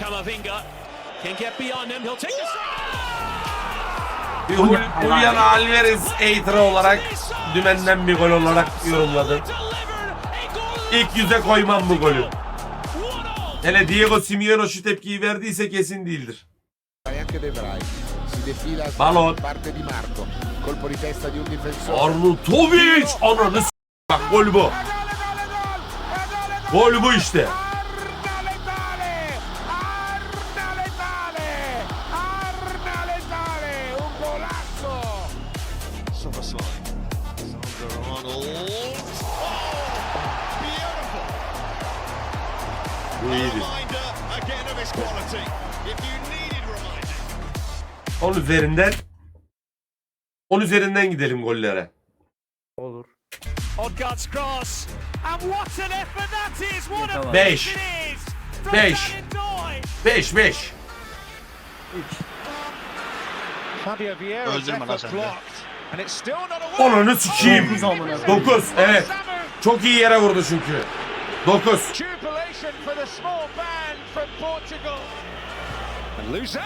Camavinga can get beyond him. He'll take the Julian Alvarez hater olarak dümenden bir gol olarak yorumladım. İlk yüze koymam bu golü. Hele Diego Simeone şu tepkiyi verdiyse kesin değildir. Balon. da parte di Marco. Colpo di testa di un difensore. Arnautovic! Ananı s- Bak gol bu. Gol bu işte. Needed reminding. 10 üzerinden 10 üzerinden gidelim gollere. Olur. Odgaard's cross. And what an effort that is. What a Tamam. Beş. finish it is. From Beş. David Doy. 5 5. Fabio Vieira's Öldürme lan sen de. amına koyayım. 9 evet. Çok iyi yere vurdu çünkü. 9 action for the small band from Portugal. Loser.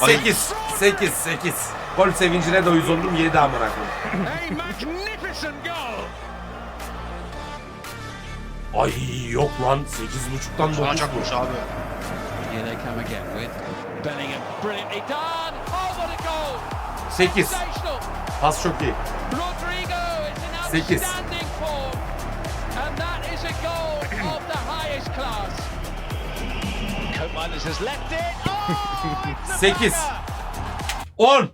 8 8 8. Gol sevincine de uyuz oldum 7 amına koyayım. Magnificent goal. Ay yok lan 8.5'tan 9. Olacakmış abi. Yeah, they come again with Bellingham. Brilliantly done. Oh, what a goal. 8. Pas çok iyi. 8. 8. 10.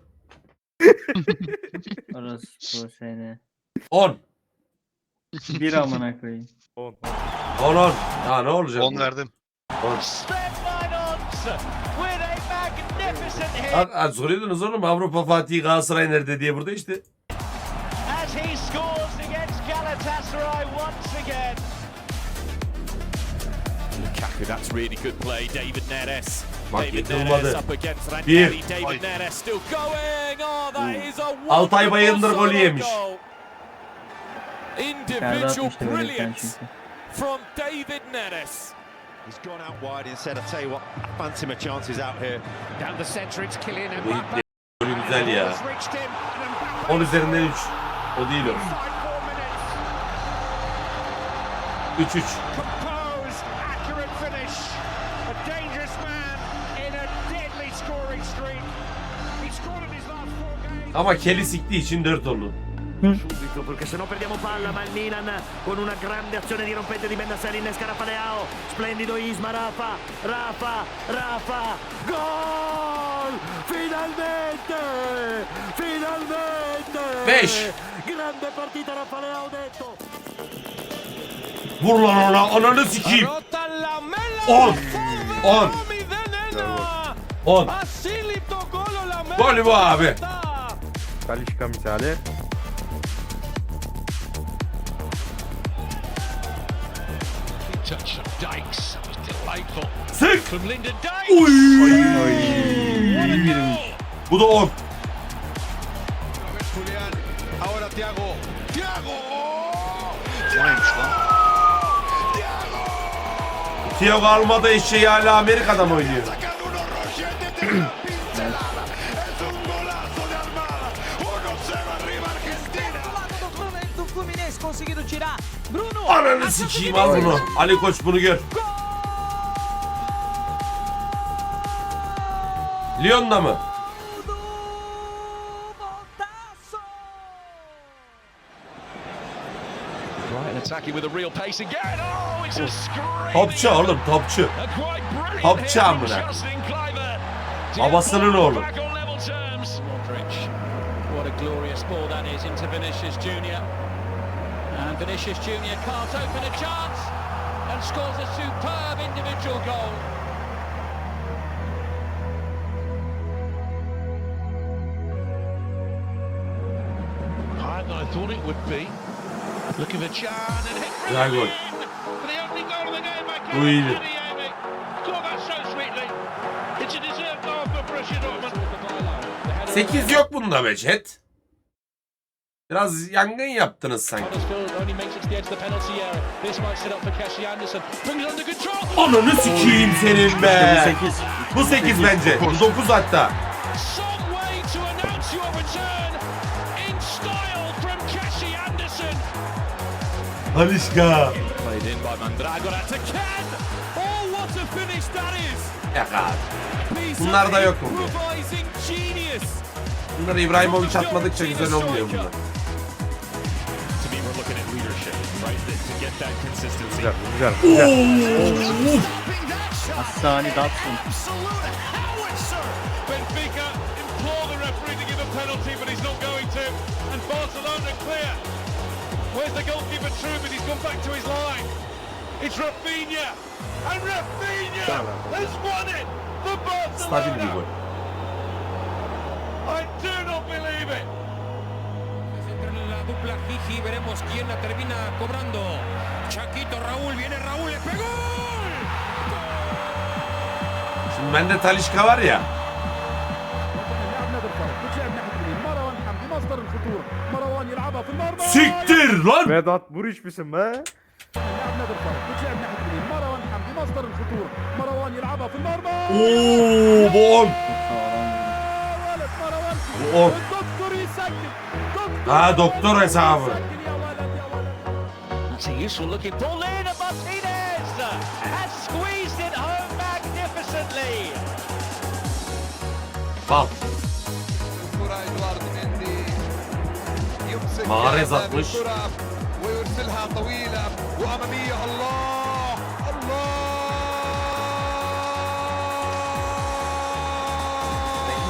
Orası bu sene. 10. Bir amına koyayım. 10 10. Ya ne olacak? 10 bu? verdim. 10. Stefan Ons with a magnificent hit Ha, ha, soruyordunuz oğlum Avrupa Fatih Galatasaray nerede diye burada işte. as he scores against Galatasaray once Okay, that's really good play. David Neres. Bak David Neres up against Ranieri. David Neres still going. Oh, that is a Altay Bayındır golü yemiş. Individual brilliance from David Neres. He's gone out wide instead. I tell you what, fancy my chances out here. Down the centre, it's Kylian Mbappe. Golü güzel ya. 10 üzerinden 3. O değil o. 3-3. Ama Kelly siktiği için 4 oldu. subito perché se no perdiamo palla ma il Milan con una grande azione dirompente di Bennasseri innesca Rafa Leao splendido Isma Rafa Rafa Rafa gol finalmente finalmente Beş. grande partita Rafa Leao detto Vur lan ona. Ananı sikeyim. 10. 10. 10. Gol bu abi. Kalişka misali. Touch of Dykes. That was delightful. Sık. İyi girmiş. Bu da 10. Julián. Ahora Thiago. Thiago. Neymiş lan? Thiago almadı eşeği hala Amerika'da mı oynuyor? Ananı sikeyim al bunu. Ali Koç bunu gör. Lyon'da mı? Right, and attacking with a real pace again. Oh, it's a scream. Topçu oğlum topçu. Topçu amına. Babasının oğlu. What a glorious ball that is into Vinicius Junior. And Vinicius Junior can't open a chance and scores a superb individual goal. Higher than I thought it would be. Looking for Can and hit for the opening goal of the game by. Adeyemi. Scored that so sweetly. It's a deserved goal for Borussia Dortmund. 8 yok bunda be chat. Biraz yangın yaptınız sanki. Ananı sikeyim senin be. Bu 8. Bu 8 bence. Bu 9 hatta. Halişka. Oh, what a finish that is! Yaka. Piece Bunlar da yok mu? Bunları İbrahimovic atmadıkça güzel olmuyor bunlar. To get that consistency. Güzel, güzel, güzel. Hassani Datsun. Benfica implore the referee to give a penalty, but he's not going to. And Barcelona clear. Where's the goalkeeper Truman? He's gone back to his line. It's Rafinha. And Rafinha has won it for Stabil bir gol. Barcelona. I do not believe it. La dupla Gigi, veremos quién la termina cobrando. Chaquito Raúl, viene Raúl, le pegó. Şimdi bende Talişka var ya. Siktir lan. Vedat Muriç misin be? Oo bu 10. Bu 10. Ha doktor hesabı. It's a useful looking ball in and Martinez has squeezed it home magnificently. Bak كرة إدوارد مندي يمسك مغرز هذه أطمش. الكرة ويرسلها طويلة وأمامية الله الله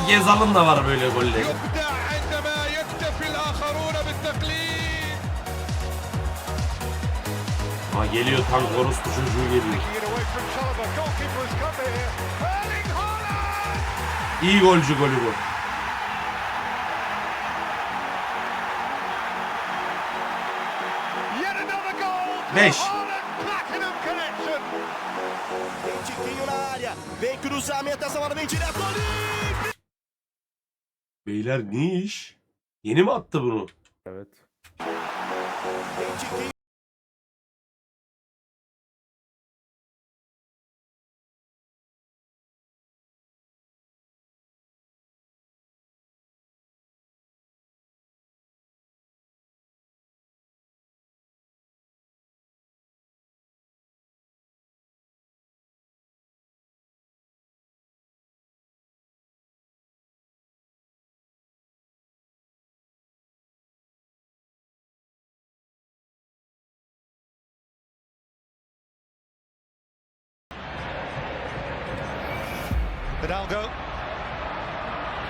Gezal'ın da var böyle golleri. Ha geliyor tank orospu çocuğu geliyor. İyi golcü golü bu. Yet another goal. 5. Haaland platinum connection. Tiquinho na área. Vem cruzamento, essa bola vem direto ali. Beyler ne iş? Yeni mi attı bunu? Evet. Hidalgo.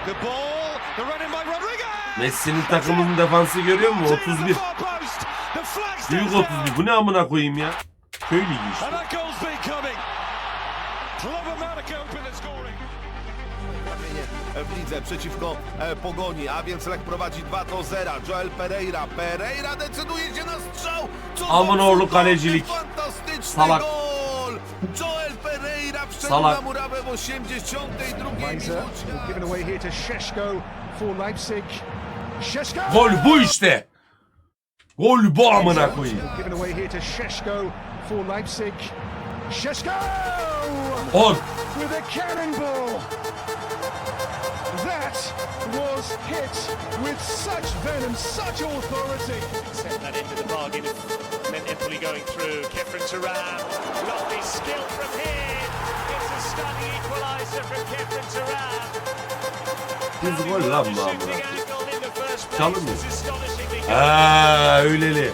Good ball. The run in by Rodriguez. Messi'nin takımının defansı görüyor musun? 31. Büyük 31. Bu ne amına koyayım ya? Köy ligi işte. W lidze przeciwko e, Pogoni, a więc Lech prowadzi 2 do 0. Joel Pereira, Pereira decyduje się na strzał. Oğlu cudowny, kalecilik. Fantastyczny Salak. Gol. Joel Pereira wszedł Salak. na murawę w 82 minucie. Given away here to Sheshko for Leipzig. Sheshko. Gol bu işte. Gol bu amına koyayım. Given away here to Sheshko for Leipzig. Sheshko On. with a cannonball. That was hit with such venom, such authority. Set that into the bargain. Meant Empoli going through. Kefren Turan. Lovely skill from here. It's a stunning equaliser from Kefren Turan. Düz gol lan bu amına Shooting koyayım. angle in the Çalın mı? was astonishingly good. Ha öyleli.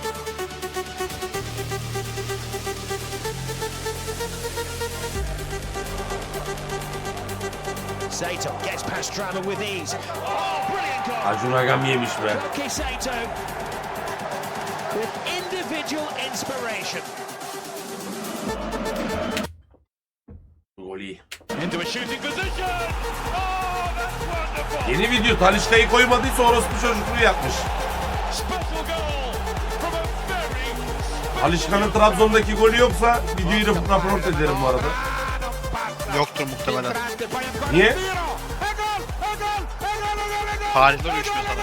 Sato gets past Drama with ease. Oh, brilliant goal. Acun Agam yemiş be. Sato with individual inspiration. Gol iyi. Yeni video Talişka'yı koymadıysa orospu çocukluğu yapmış. Talişka'nın Trabzon'daki golü yoksa videoyu raport ederim bu arada. Yoktur muhtemelen. Niye? Tarihler uyuşmuyor sana.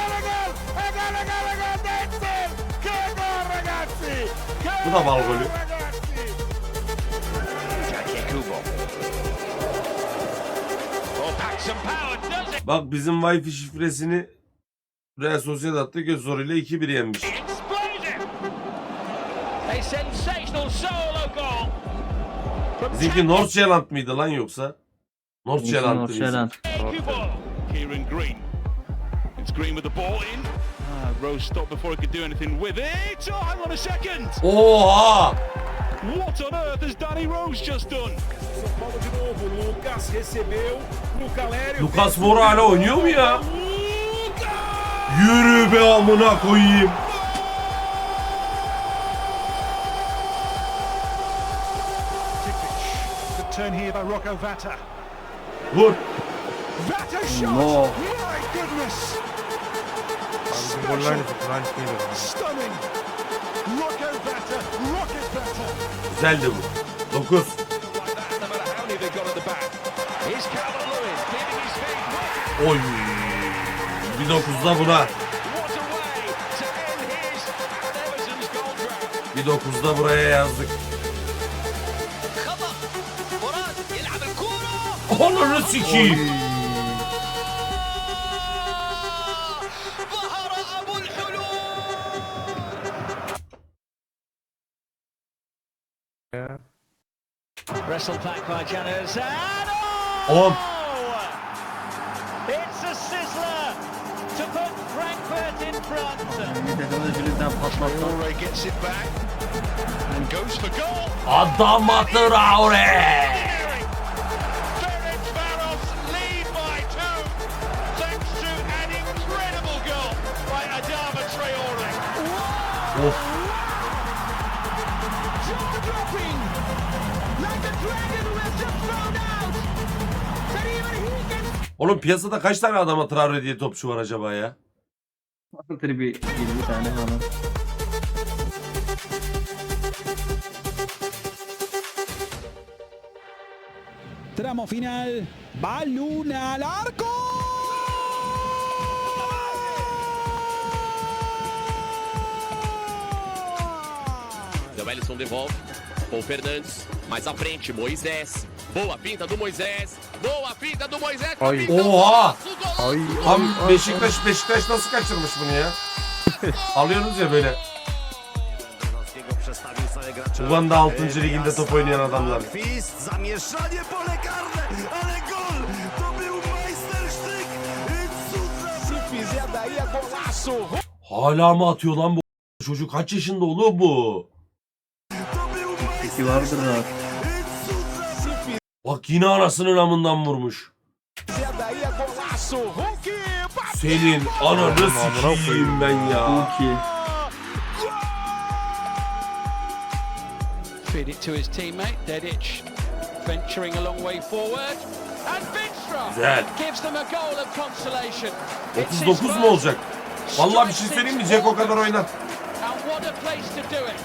Bu da bal golü. Bak bizim Wi-Fi şifresini Real Sociedad'da göz zoruyla 2-1 yenmiş. Bizimki North Zealand mıydı lan yoksa? North Zealand'dı bizim. Kubo. Kieran Green. It's Green with the ball in. Ah, Rose stopped before he could do anything with it. Oh, hang on a second. Oha! What on earth has Danny Rose just done? Lucas recebeu pro Calério. Lucas Moura hala oynuyor mu ya? Yürü be amına koyayım. The turn here by Rocco Vata. Vur. Vata shot! No. My goodness! Stunning! Güzeldi bu. 9. Oy. Bir 9'da buna. Bir 9'da buraya yazdık. Ananı sikiyim. Wrestled back by Janis and On. It's a sizzler to put Frankfurt in front. Traore gets it back and goes for goal. Adama Traore. Oğlum piyasada kaç tane adama Traore diye topçu var acaba ya? Vardır bir 20 tane falan. Tramo final. Balón al arco. O Ellison devolve. Paul Fernandes. Mais à frente, Moisés. Boa pinta do Moisés. Boa pinta do Moisés. Ay. Oha! Ay. Tam Beşiktaş Beşiktaş nasıl kaçırmış bunu ya? Alıyorsunuz ya böyle. Uganda 6. liginde top oynayan adamlar. Fist, zamieszanie pole karne, ale gol! To był majstersztyk! Cud se fizer daí é golaço! Hala mı atıyor lan bu çocuk? Kaç yaşında oğlum bu? Peki vardır rahat. Bak yine anasının amından vurmuş. Senin ananı sikeyim ben ya. İyi. Feed it to his teammate, Dedic, venturing a long way forward. And Vinstra Güzel. gives them a goal of consolation. It's his 39 mu olacak? Vallahi bir şey söyleyeyim mi? Ceko kadar oynat. And what a place to do it.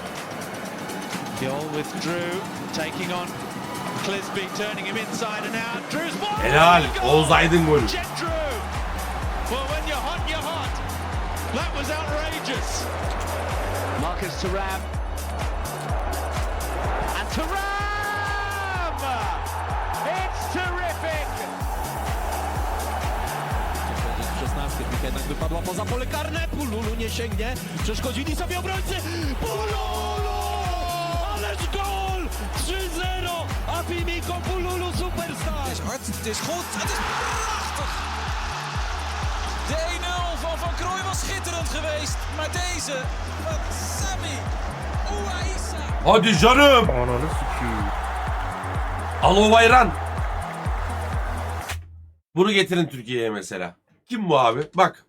Gill with Drew, taking on Helal. Oğuz Aydın golü. Jet Drew! Well, when you're hot, you're hot. That was outrageous. Marcus Thuram. And Thuram! It's terrific! Szesnastkę, piłka jednak wypadła poza pole karne. Pululu nie sięgnie. Przeszkodzili sobie obrońcy. Pululu! Ależ gol! 3-0. Afimiko Pululu superstar. Het is hard, het is goed, het is prachtig. De 1-0 van Van Krooij was schitterend geweest. Maar deze van Sami Ouaissa. Hadi canım. Ananı sikiyim. Alo Bayran. Bunu getirin Türkiye'ye mesela. Kim bu abi? Bak.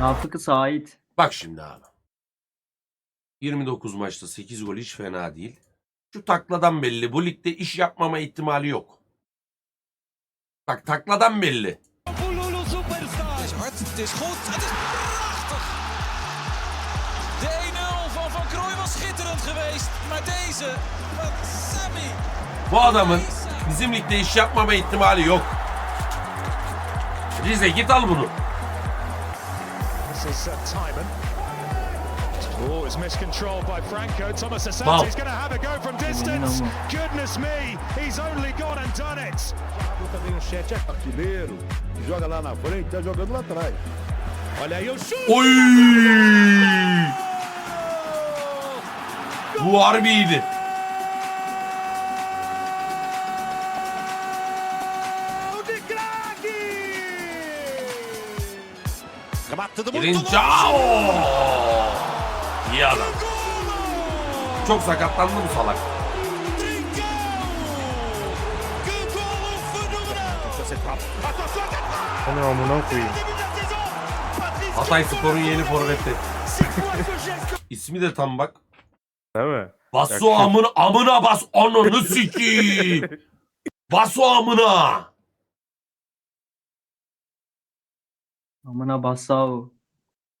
Rafık'ı Sait. Bak şimdi abi. 29 maçta 8 gol hiç fena değil. Şu takladan belli. Bu ligde iş yapmama ihtimali yok. Bak takladan belli. Pululu superstar. Het is hard, het is goed, het is prachtig. De 1-0 van Van Krooij was schitterend geweest. Maar deze van Sami Bu adamın bizim ligde iş yapmama ihtimali yok. Rize git al bunu. This is uh. Oh, it's miscontrolled by Franco. Thomas Wow. Asante's going to have a go from distance. Goodness me, he's only gone and done it. Também no chat é artilheiro, joga lá na frente, tá jogando lá atrás. Olha aí o chute! Oy! Bu harbiydi. de craque! Trincao! İyi adam. Çok sakatlandı bu salak. Onu amına koyayım. Hatay Spor'un yeni forveti. İsmi de tam bak. Değil mi? Basu amına amına bas ananı sikeyim. Basu amına. Amına basav.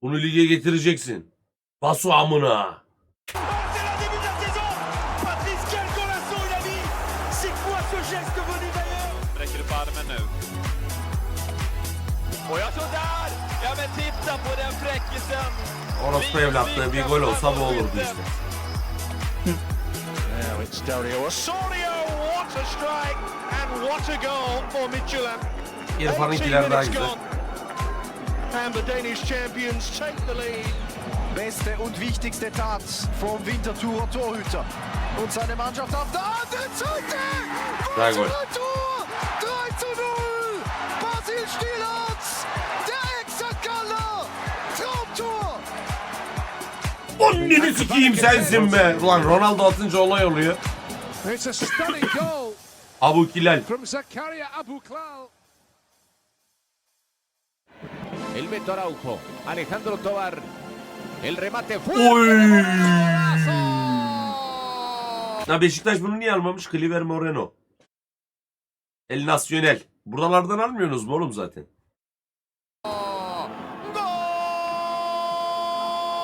Bunu lige getireceksin. Basu amına. Räcker upp armen nu. Och jag tror där! Ja men titta på den fräckisen! Orospu evlatlığı bir gol olsa bu olurdu işte. Now it's Dario Osorio. What a strike and what a goal for Midtjylland. İrfan'ınkiler daha güzel. And the Danish champions take the lead. Beste und wichtigste Tat vom Winterthurer Torhüter. Und seine Mannschaft auf der anderen Seite. Sehr gut. Tor! 3 zu 0! Basil Stielertz! Der Exakaller! Traumtor! Anneni sikeyim sensin be. Ulan Ronaldo atınca olay oluyor. It's a stunning goal Abu Kilal. from Zakaria Abuklal. El Beto Araujo. Alejandro Tobar. El remate Oy! Ya Beşiktaş bunu niye almamış? Cliver Moreno. El Nacional. Buralardan almıyorsunuz mu oğlum zaten?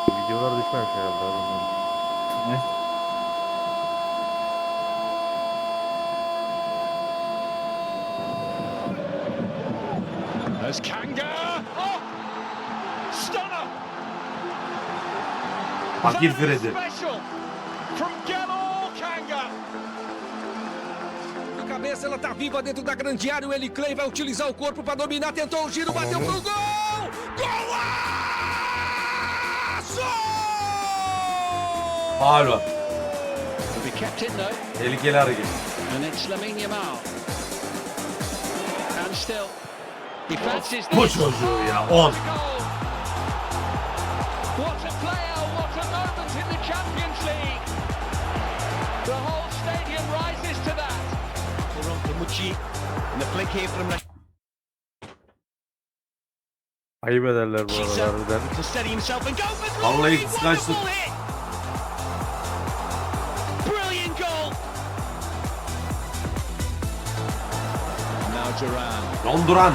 Videolar düşmemiş herhalde. Ne? There's Kanga. Oh! Stunner! Fakir That Freddy. is Special from Gelo Kanga. A cabeça, ela tá viva dentro da grande área. O Eli Clay vai utilizar o corpo para dominar. Tentou o giro, bateu pro gol! Golaço! Faal var. Will be kept in though. Tehlikeli hareket. And it's Lamine Yamal. And still. He fancies Bu this. çocuğu ya. 10. Ayıp ederler bu arada harbiden. Vallahi kıskançlık. Brilliant goal! Now Duran.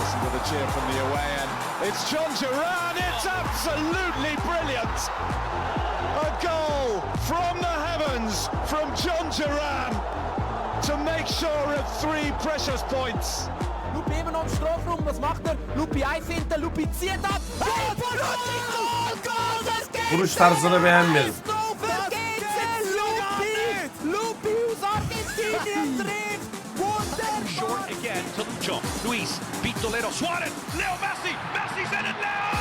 Listen to the cheer from the away end. It's John Duran. It's absolutely brilliant. A goal from the heavens from John Duran to make sure of three precious points. Lupi eben am Strafraum, was macht er? Lupi einfinden, Lupi zieht ab. Hey, Bonucci, Goal, Goal, das geht! Vuruş tarzını beğenmedim. Short again to John. Luis, Pistolero, Suarez, Leo Messi, Messi's in it now!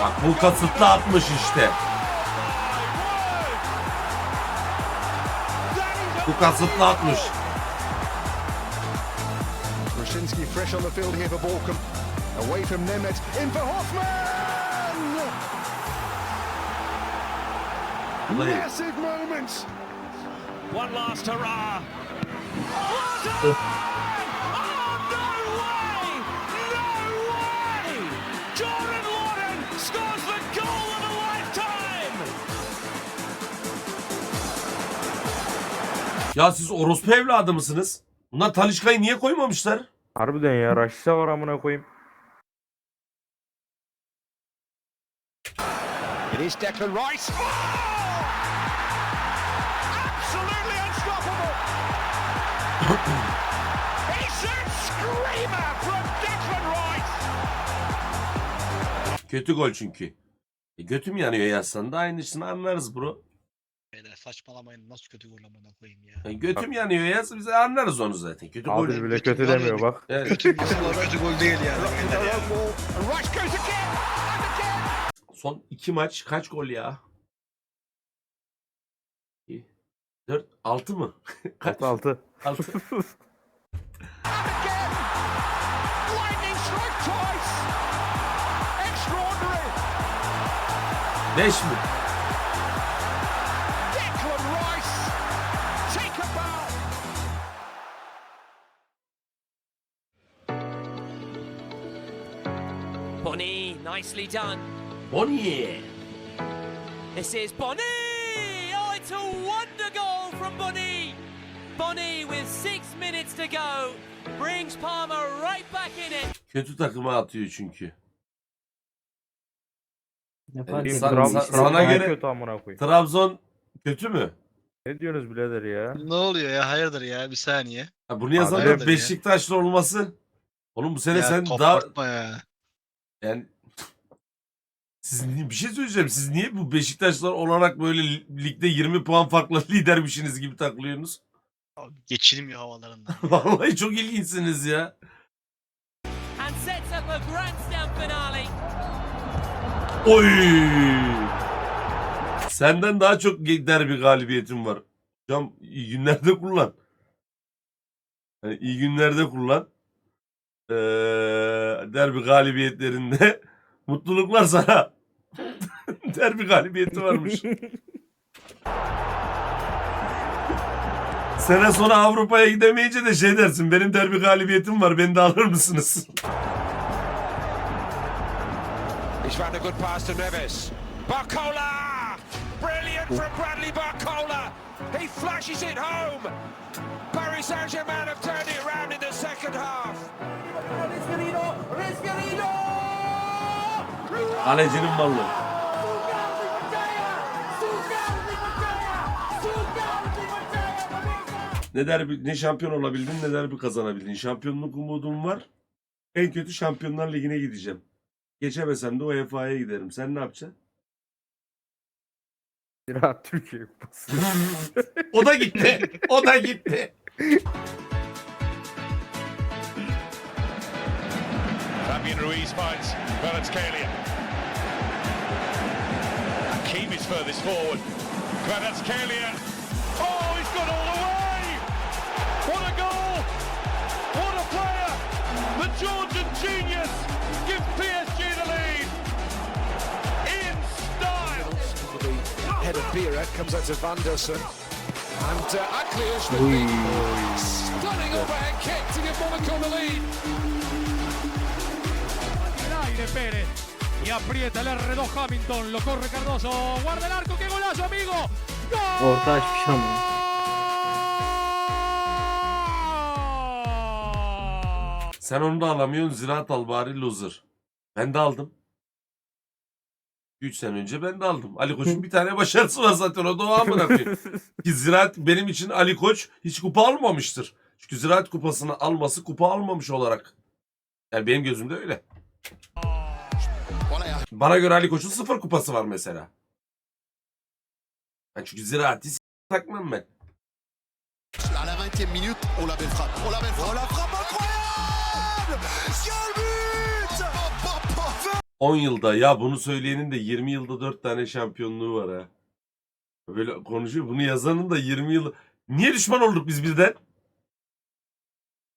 Bak bu kasıtlı atmış işte. Bu kasıtlı atmış. Brzezinski fresh on the field here for Borkum. Away from Nemeth. In for Hoffman! Massive moment! One last hurrah! Of. Oh, no way! Jordan Lauren scores the goal of a lifetime! Ya siz orospu evladı mısınız? Bunlar Talişka'yı niye koymamışlar? Harbiden ya Raşit'e var amına koyayım. It is Declan Rice. Oh! absolutely unstoppable. it's a screamer from Declan Rice. Kötü gol çünkü. E, götüm yanıyor yazsan da aynısını anlarız bro. Beyler saçmalamayın nasıl kötü gol amına koyayım ya. E, götüm yanıyor yaz biz anlarız onu zaten. Kötü gol. Abi bile kötü demiyor bak. Evet. Kötü, kötü gol değil yani. Son iki maç kaç gol ya? 4 6 mı? Kaç? 6 6. 5 mi? Bonnie, nicely done. Bonnie. This is Bonnie! Oh, it's a wonder goal from Bonnie! Bonnie with six minutes to go brings Palmer right back in it. Kötü takıma atıyor çünkü. Ne fark Sa- ediyor? sa- sana göre- kötü amına koyayım. Trabzon kötü mü? Ne diyorsunuz birader ya? Ne oluyor ya hayırdır ya bir saniye. Ha, bunu yazan hayırdır da ya? Beşiktaşlı olması. Oğlum bu sene ya sen daha kopartma ya. yani siz ni- bir şey söyleyeceğim. Siz niye bu Beşiktaşlar olarak böyle li- ligde 20 puan farkla lidermişsiniz gibi takılıyorsunuz? Abi geçilmiyor havalarından. Vallahi çok ilginçsiniz ya. And sets up a grandstand finale. Oy! Senden daha çok derbi galibiyetim var. Hocam iyi günlerde kullan. Yani iyi günlerde kullan. Ee, derbi galibiyetlerinde mutluluklar sana. derbi galibiyeti varmış. Sene sonra Avrupa'ya gidemeyince de şey dersin. Benim derbi galibiyetim var. Beni de alır mısınız? He's found a good pass to Neves. Barcola! Brilliant from Bradley Barcola! He flashes it home! Paris Saint-Germain have turned it around in the second half. Kalecinin mallı. Ne derbi, ne şampiyon olabildin ne derbi kazanabildin. Şampiyonluk umudum var. En kötü Şampiyonlar Ligi'ne gideceğim. Geçemesem de UEFA'ya giderim. Sen ne yapacaksın? Ziraat Türkiye Kupası. O da gitti. O da gitti. Fabian Ruiz finds Kvaratskhelia. Hakim is furthest forward. Kvaratskhelia. Oh, he's got all the way! What a goal! What a player! The Georgian genius Head of Bira comes out to Van der Sen. And uh, with Ui. the stunning overhead kick to give Monaco the lead. aire Pérez. Y aprieta el R2 Hamilton. Lo corre Cardoso. Guarda el arco. ¡Qué golazo, amigo! Orta açmış ama. Sen onu da alamıyorsun. Ziraat al bari loser. Ben de aldım. 3 sene önce ben de aldım. Ali Koç'un bir tane başarısı var zaten o da o amına koyayım. Ki Ziraat benim için Ali Koç hiç kupa almamıştır. Çünkü Ziraat kupasını alması kupa almamış olarak. Yani benim gözümde öyle. Bana göre Ali Koç'un sıfır kupası var mesela. Ben çünkü Ziraat'i s- takmam ben. À la 20e minute, oh la belle frappe. Oh la belle frappe. Oh la frappe incroyable Quel but 10 yılda ya bunu söyleyenin de 20 yılda 4 tane şampiyonluğu var ha. Böyle konuşuyor. Bunu yazanın da 20 yıl. Niye düşman olduk biz birden?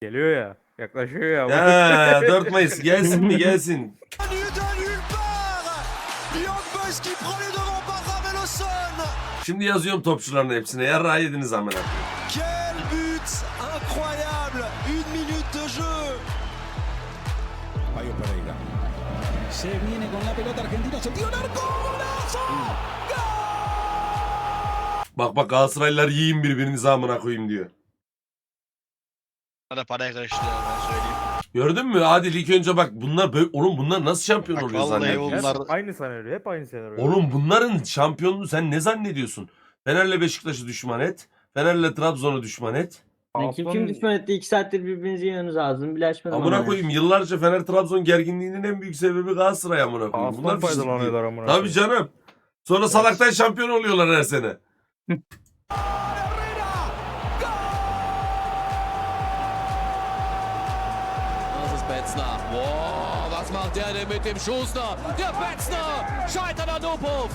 Geliyor ya. Yaklaşıyor ya. Ya 4 Mayıs gelsin mi gelsin. Şimdi yazıyorum topçuların hepsine. Yarrağı yediniz amına. Arco, golazo. Bak bak Galatasaraylılar yiyin birbirinizi amına koyayım diyor. Bana paraya karıştı ya ben söyleyeyim. Gördün mü? Hadi ilk önce bak bunlar böyle oğlum bunlar nasıl şampiyon Bak oluyor vallahi zannediyorsun? onlar- Hep aynı senaryo. Hep aynı senaryo. Oğlum bunların şampiyonluğu sen ne zannediyorsun? Fener'le Beşiktaş'ı düşman et. Fener'le Trabzon'u düşman et. Yani kim kim düşman etti? 2 saattir birbirinizi yiyorsunuz ağzını bile açmadım. Amına koyayım yıllarca Fener Trabzon gerginliğinin en büyük sebebi Galatasaray amına koyayım. Aslan Bunlar fişlik faydalanıyorlar amına Tabii koyayım. canım. Sonra salaktan şampiyon oluyorlar her sene. Das ist Betzner. Wow, was macht der denn mit dem Schuster? Der Betzner scheitert an Opov.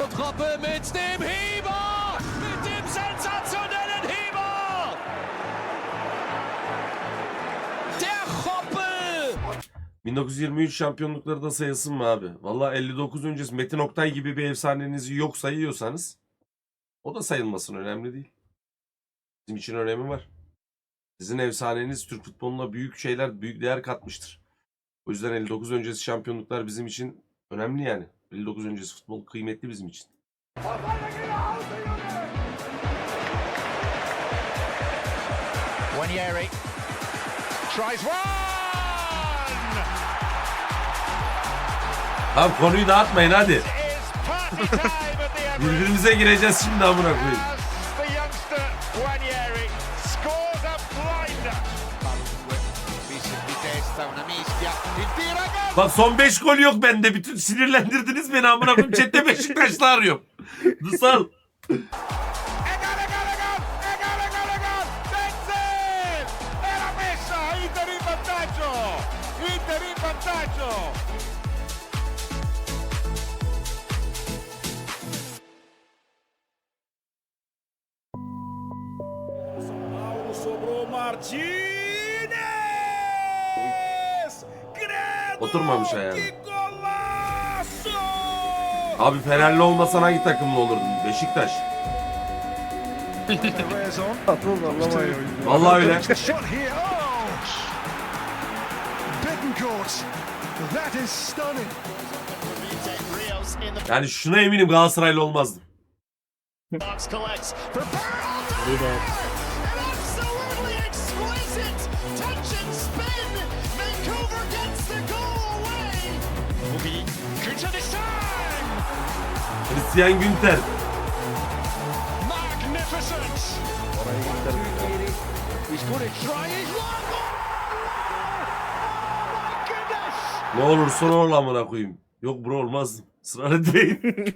Und Troppe mit dem Heber. 1923 şampiyonlukları da sayılsın mı abi? Valla 59 öncesi Metin Oktay gibi bir efsanenizi yok sayıyorsanız o da sayılmasın önemli değil. Bizim için önemi var. Sizin efsaneniz Türk futboluna büyük şeyler, büyük değer katmıştır. O yüzden 59 öncesi şampiyonluklar bizim için önemli yani. 59 öncesi futbol kıymetli bizim için. Wanieri tries one. Tamam konuyu dağıtmayın hadi. Birbirimize gireceğiz şimdi amına koyayım. Bak son 5 gol yok bende. Bütün sinirlendirdiniz beni amına koyayım. Chat'te Beşiktaşlı arıyorum. Dusal. Oturmamış ayağına. Abi Fenerli olmasan hangi takımlı olurdun? Beşiktaş. Vallahi öyle. Yani şuna eminim Galatasaraylı olmazdım. Oh my goodness. Ne olursa ol amına koyayım. Yok bro olmaz. Sıra değil.